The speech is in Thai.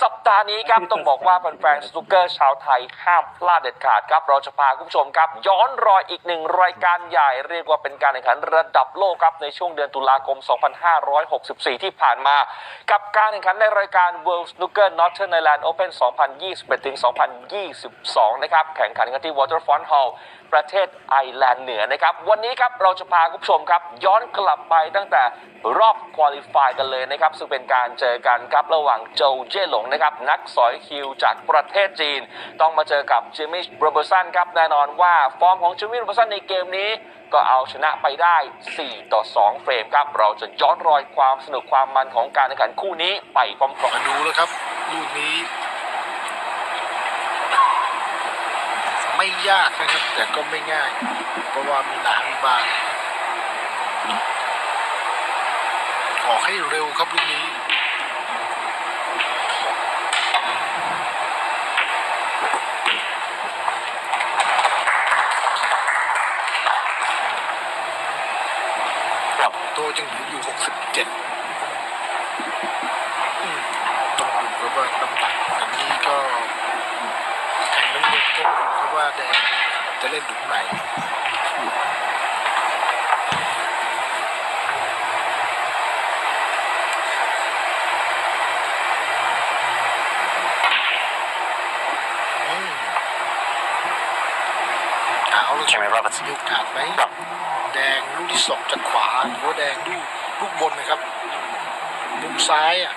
สัปดาห์นี้ครับต้องบอกว่าแฟนๆสนุกเกอร์ชาวไทยห้ามพลาดเด็ดขาดครับเราจะพาคุณผู้ชมครับ ย้อนรอยอีกหนึ่งรายการใหญ่เรียกว่าเป็นการแข่งขันระดับโลกครับในช่วงเดือนตุลาคม 2564 ที่ผ่านมา กับการแข่งขันในรายการ World Snooker Northern Ireland Open 2021-2022 นะครับแข่งขันกันที่ Waterfront Hall ประเทศไอร์แลนด์เหนือนะครับวันนี้ครับเราจะพาคุณผู้ชมครับ ย้อนกลับไปตั้งแต่รอบควอลิฟายกันเลยนะครับซึ่งเป็นการเจอกันครับระหว่างโจเจ้หลงนะครับนักสอยคิวจากประเทศจีน ต้องมาเจอกับจิมมี่โรเบอร์สันครับแน่นอนว่าฟอร์มของจิมมี่โรเบอร์สันในเกมนี้ ก็เอาชนะไปได้ 4 ต่อ 2 เฟรมครับ เราจะย้อนรอยความสนุกความมันของการแข่งขันคู่นี้ไปพร้อมมาดูแล้วครับลูกนี้ ไม่ยากนะครับ แต่ก็ไม่ง่าย เพราะว่ามีหนามบางออกให้เร็วครับลูกนี้ ปรับตัวยังเหลืออยู่67อืมต้องดูครับว่าน้ำหนักอันนี้ก็แข่งน้ำเงินต้องดูครับว่าแดงจะเล่นถึงไหนอืมเอาแล้วใช่ไหมครับมีโอกาสไหม แดงลูกที่สองจากขวาหัวแดงลูกลูกบนนะครับมุมซ้ายอะ